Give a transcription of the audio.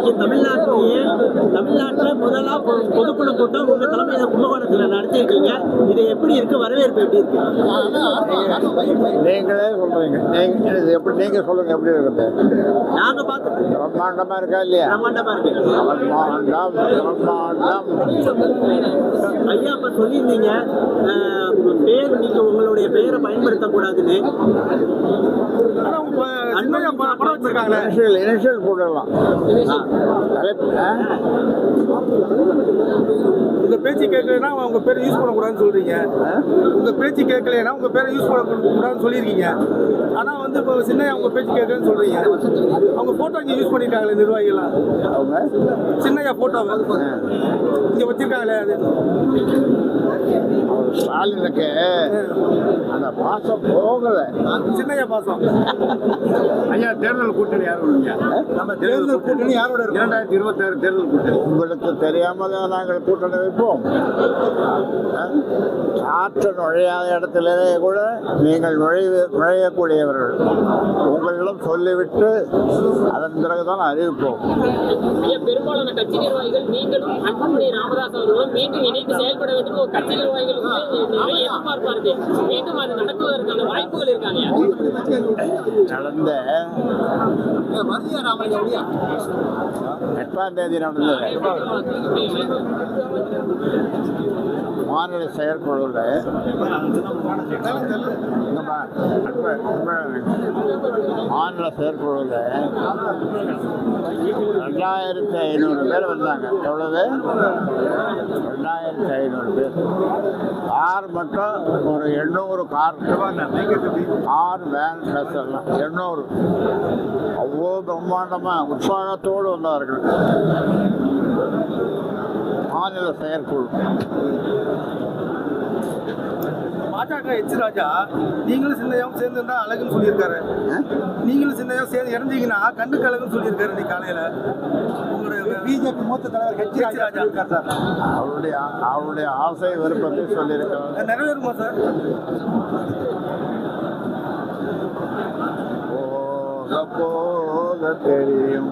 இன்னைக்கு தமிழ்நாட்டிலேயே தமிழ்நாட்டுல முதலா பொ- பொதுக்குழு கூட்டம் உங்க தலைமையில கும்பகோணத்துல நடத்திருக்கீங்க இது எப்படி இருக்கு? வரவேற்பு எப்படி இருக்கு? நீங்களே சொல்றீங்க. நீங்க இது எப்படி நீங்க சொல்லுங்க எப்படி இருக்குது நாங்க பார்த்து பிரம்மாண்டமா இருக்கா இல்லையா? பிரம்மாண்டமா இருக்கு. பிரம்மாண்டம் பிரம்மாண்டம். ஐயா இப்ப சொல்லியிருந்தீங்க பேர் நீங்க உங்களுடைய பெயரை பயன்படுத்தக்கூடாதுன்னு. இனிஷியல் இனிஷியல் போடலாம்? உங்க பேச்சு கேட்கலன்னா உங்க பேரை யூஸ் பண்ணக்கூடாதுன்னு சொல்றீங்க. உங்க பேச்சு கேட்கலன்னா உங்க பேரை யூஸ் பண்ணக்கூடாதுன்னு சொல்லியிருக்கீங்க. ஆனா வந்து இப்போ சின்னையா உங்க பேச்சு கேட்கலன்னு சொல்றீங்க. அவங்க போட்டோ இங்க யூஸ் பண்ணிருக்காங்களே நிர்வாகிகள்லாம். அவங்க? சின்னையா போட்டோவை இங்க வச்சிருக்காங்களே அது? அவர் ஸ்டாலினுக்கு அந்த பாசம் போகல. சின்னையா பாசம். ஐயா தேர்தல் கூட்டணி யாரோட நம்ம தேர்தல் கூட்டணி யாரோட இரண்டாயிரத்தி இருபத்தி ஆறு தேர்தல் கூட்டணி. உங்களுக்கு தெரியாமல் நாங்கள் கூட்டணி வைப்போம்? காற்று நுழையாத இடத்திலே கூட நீங்கள் நுழைவு நுழையக்கூடியவர்கள். உங்களிடம் சொல்லிவிட்டு அதன் பிறகுதான் அறிவிப்போம். பெரும்பாலான கட்சி நிர்வாகிகள் நீங்களும் அன்புமணி ராமதாஸ் அவர்களும் மீண்டும் இணைந்து செயல்பட வேண்டும். ஒரு கட்சி நிர்வாகிகள் எதிர்பார்ப்பா இருக்கு மீண்டும் அது நடக்குவதற்கான வாய்ப்புகள் இருக்காங்க நடந்த எட்டாம் தேதி நடந்தது. மாநில செயற்குழுவில் மாநில செயற்குழுவில் ரெண்டாயிரத்தி ஐநூறு பேர் வந்தாங்க. எவ்வளவு? ரெண்டாயிரத்தி ஐநூறு பேர். கார் மட்டும் ஒரு எண்ணூறு கார். கார் வேன் பஸ் எல்லாம். எண்ணூறு. அவ்வளோ பிரம்மாண்டமாக உற்சாகத்தோடு வந்தார்கள். மாநில செயற்குழு. பாஜக எச் ராஜா நீங்களும் சின்னையாவும் சேர்ந்து இருந்தா அழகுன்னு சொல்லியிருக்காரு. நீங்களும் சின்னையாவும் சேர்ந்து இறந்தீங்கன்னா கண்ணுக்கு அழகுன்னு சொல்லியிருக்காரு இன்னைக்கு காலையில. உங்களுடைய பிஜேபி மூத்த தலைவர் ஹெச் ராஜா இருக்கார் சார். அவருடைய அவருடைய ஆசை விருப்பத்தை சொல்லியிருக்கிறார் அது நிறைவேறுமா சார்? போக தெரியும்.